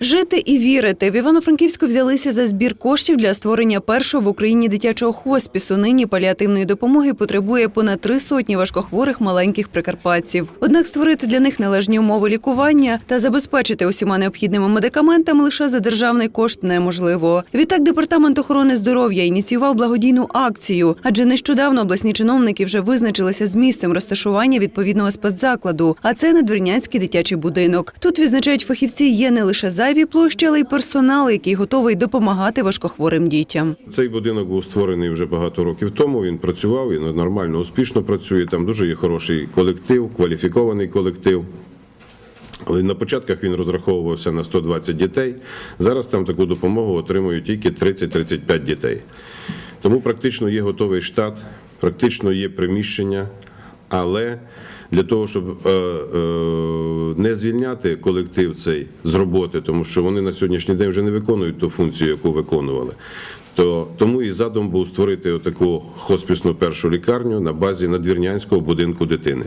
Жити і вірити в Івано-Франківську взялися за збір коштів для створення першого в Україні дитячого хоспісу. Нині паліативної допомоги потребує понад три сотні важкохворих маленьких прикарпатців. Однак створити для них належні умови лікування та забезпечити усіма необхідними медикаментами лише за державний кошт неможливо. Відтак департамент охорони здоров'я ініціював благодійну акцію, адже нещодавно обласні чиновники вже визначилися з місцем розташування відповідного спецзакладу. А це надвірнянський дитячий будинок. Тут відзначають фахівці, є не лише зайві площі, але й персонал, який готовий допомагати важкохворим дітям. Цей будинок був створений вже багато років тому. Він працював, він нормально, успішно працює. Там дуже є хороший колектив, кваліфікований колектив. Але на початках він розраховувався на 120 дітей. Зараз там таку допомогу отримують тільки 30-35 дітей. Тому практично є готовий штат, практично є приміщення, але для того, щоб е, е, не звільняти колектив цей з роботи, тому що вони на сьогоднішній день вже не виконують ту функцію, яку виконували. То тому і задум був створити отаку хоспісну першу лікарню на базі надвірнянського будинку дитини.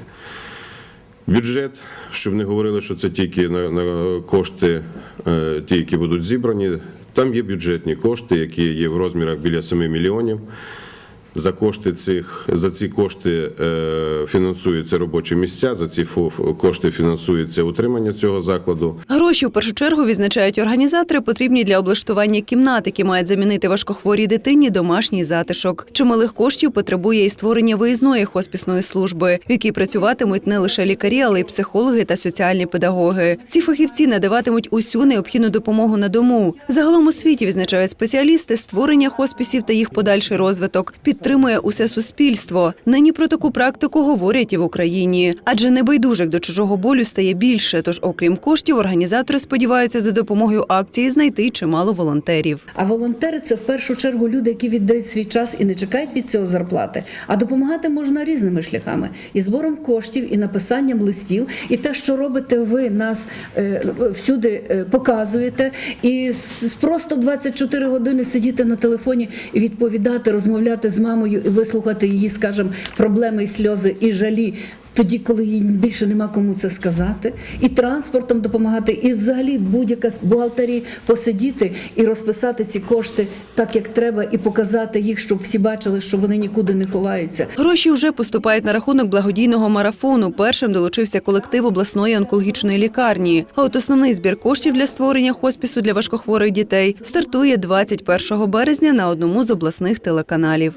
Бюджет, щоб не говорили, що це тільки на, на кошти, е, ті, які будуть зібрані. Там є бюджетні кошти, які є в розмірах біля 7 мільйонів. За кошти цих за ці кошти е, фінансуються робочі місця. За ці кошти фінансується утримання цього закладу. Гроші в першу чергу відзначають організатори, потрібні для облаштування кімнат, які мають замінити важкохворій дитині домашній затишок. Чималих коштів потребує і створення виїзної хоспісної служби, в якій працюватимуть не лише лікарі, але й психологи та соціальні педагоги. Ці фахівці надаватимуть усю необхідну допомогу на дому. Загалом у світі відзначають спеціалісти створення хоспісів та їх подальший розвиток. Підтримує усе суспільство. Нині про таку практику говорять і в Україні, адже небайдужих до чужого болю стає більше. Тож, окрім коштів, організатори сподіваються за допомогою акції знайти чимало волонтерів. А волонтери це в першу чергу люди, які віддають свій час і не чекають від цього зарплати. А допомагати можна різними шляхами і збором коштів, і написанням листів, і те, що робите ви нас е, всюди е, показуєте, і просто 24 години сидіти на телефоні і відповідати, розмовляти з мамою і вислухати її, скажімо, проблеми і сльози і жалі. Тоді, коли їй більше нема кому це сказати, і транспортом допомагати, і взагалі будь-яка з бухгалтерії посидіти і розписати ці кошти так, як треба, і показати їх, щоб всі бачили, що вони нікуди не ховаються. Гроші вже поступають на рахунок благодійного марафону. Першим долучився колектив обласної онкологічної лікарні. А от основний збір коштів для створення хоспісу для важкохворих дітей стартує 21 березня на одному з обласних телеканалів.